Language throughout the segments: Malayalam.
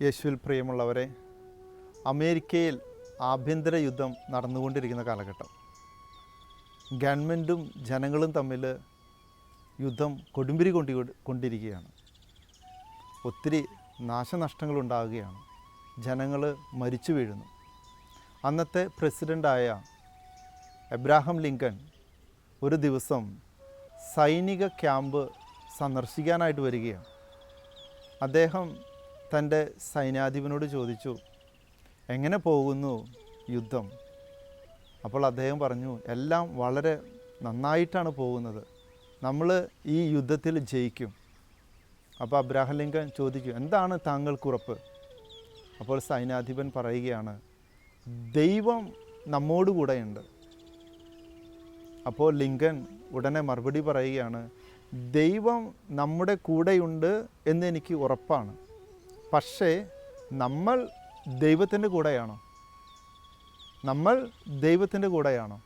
യേശുവിൽ പ്രിയമുള്ളവരെ അമേരിക്കയിൽ ആഭ്യന്തര യുദ്ധം നടന്നുകൊണ്ടിരിക്കുന്ന കാലഘട്ടം. ഗവൺമെന്റും ജനങ്ങളും തമ്മിൽ യുദ്ധം കൊടുമ്പിരി കൊണ്ടി കൊണ്ടിരിക്കുകയാണ്. ഒത്തിരി നാശനഷ്ടങ്ങൾ ഉണ്ടാകുകയാണ് ജനങ്ങൾ മരിച്ചു വീഴുന്നു. അന്നത്തെ പ്രസിഡന്റായ എബ്രാഹം ലിങ്കൺ ഒരു ദിവസം സൈനിക ക്യാമ്പ് സന്ദർശിക്കാനായിട്ട് വരികയാണ്. അദ്ദേഹം തന്റെ സൈന്യാധിപനോട് ചോദിച്ചു എങ്ങനെ പോകുന്നു യുദ്ധം? അപ്പോൾ അദ്ദേഹം പറഞ്ഞു എല്ലാം വളരെ നന്നായിട്ടാണ് പോകുന്നത്. നമ്മൾ ഈ യുദ്ധത്തിൽ ജയിക്കും. അപ്പോൾ അബ്രാഹം ലിങ്കൻ ചോദിക്കും എന്താണ് താങ്കൾക്ക് ഉറപ്പ് അപ്പോൾ സൈനാധിപൻ പറയുകയാണ് ദൈവം നമ്മോട് കൂടെയുണ്ട്. അപ്പോൾ ലിങ്കൻ ഉടനെ മറുപടി പറയുകയാണ് ദൈവം നമ്മുടെ കൂടെയുണ്ട് എന്ന് എനിക്ക് ഉറപ്പാണ്. പക്ഷേ നമ്മൾ ദൈവത്തിന്റെ കൂടെയാണോ? നമ്മൾ ദൈവത്തിന്റെ കൂടെയാണോ?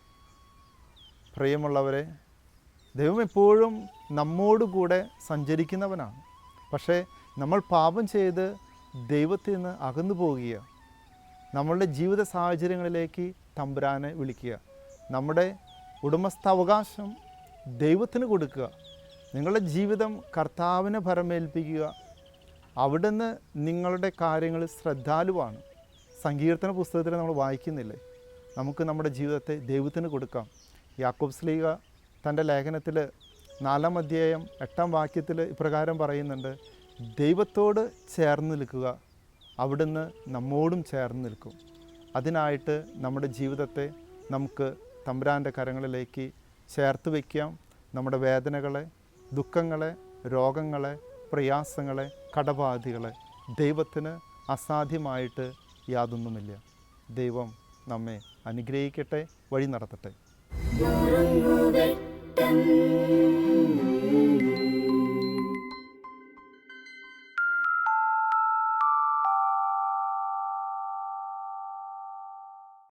പ്രിയമുള്ളവരെ ദൈവം എപ്പോഴും നമ്മോട് കൂടെ സഞ്ചരിക്കുന്നവനാണ്. പക്ഷേ നമ്മൾ പാപം ചെയ്ത് ദൈവത്തിൽ നിന്ന് അകന്നു പോകുക നമ്മളുടെ ജീവിത സാഹചര്യങ്ങളിലേക്ക് തമ്പുരാനെ വിളിക്കുക. നമ്മുടെ ഉടമസ്ഥാവകാശം ദൈവത്തിന് കൊടുക്കുക. നിങ്ങളുടെ ജീവിതം കർത്താവിനെ ഭരമേൽപ്പിക്കുക. അവിടുന്ന് നിങ്ങളുടെ കാര്യങ്ങൾ ശ്രദ്ധാലുവാണ്. സങ്കീർത്തന പുസ്തകത്തിൽ നമ്മൾ വായിക്കുന്നില്ലേ? നമുക്ക് നമ്മുടെ ജീവിതത്തെ ദൈവത്തിന് കൊടുക്കാം. യാക്കോബ് സ്ലീഗ തന്റെ ലേഖനത്തിൽ നാലാം അധ്യായം എട്ടാം വാക്യത്തിൽ ഇപ്രകാരം പറയുന്നുണ്ട് ദൈവത്തോട് ചേർന്ന് നിൽക്കുക അവിടുന്ന് നമ്മോടും ചേർന്ന് നിൽക്കും. അതിനായിട്ട് നമ്മുടെ ജീവിതത്തെ നമുക്ക് തമ്പുരാന്റെ കരങ്ങളിലേക്ക് ചേർത്ത് വയ്ക്കാം. നമ്മുടെ വേദനകളെ ദുഃഖങ്ങളെ രോഗങ്ങളെ പ്രയാസങ്ങളെ കടബാധികളെ ദൈവത്തിന് അസാധ്യമായിട്ട് യാതൊന്നുമില്ല. ദൈവം നമ്മെ അനുഗ്രഹിക്കട്ടെ വഴി നടത്തട്ടെ.